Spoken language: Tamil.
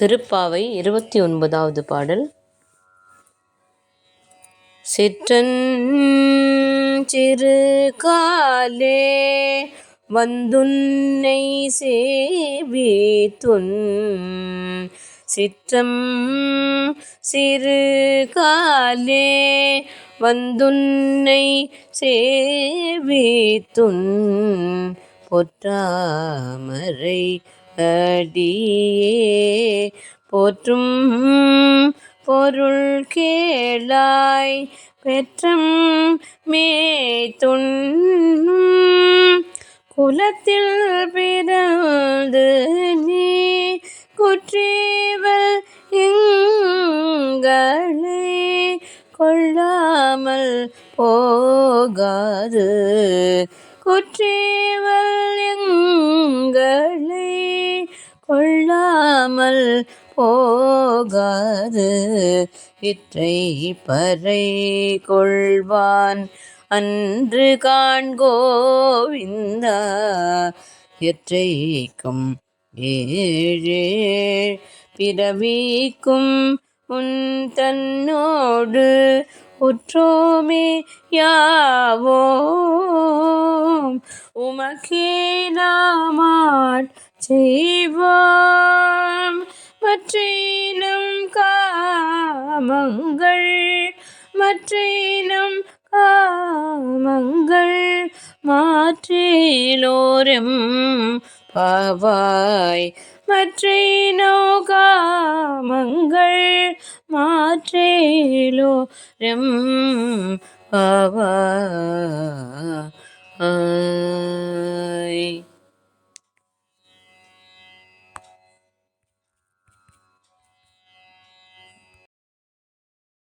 திருப்பாவை இருபத்தி ஒன்பதாவது பாடல். சிற்றன் சிறு காலே வந்துன்னை சேவித்துன் சிற்றம் சிறு காலே வந்துன்னை சேவித்துன் பொற்றாமரை அடியே போற்றும் பொருள் கேளாய் பெற்றம் மேத்துண்ணும் குலத்தில் பிறந்து நீ குற்றேவல் எங்களை கொள்ளாமல் போகாது. குற்றேவல் எங்கள் இல்லாமல் போகாது. இற்றை பறை கொள்வான். அன்று காண்கோவிந்தா எற்றைக்கும் ஏழே பிறவிக்கும் உன் தன்னோடு உற்றோமே யாவோம் உமக்கே நாமாட் செய்வோம். காமங்கள் மற்றினம் காமங்கள் மாற்றிலோரும் பாவாய். மற்றினோ காமங்கள் மாற்றிலோரும் பாவாய்.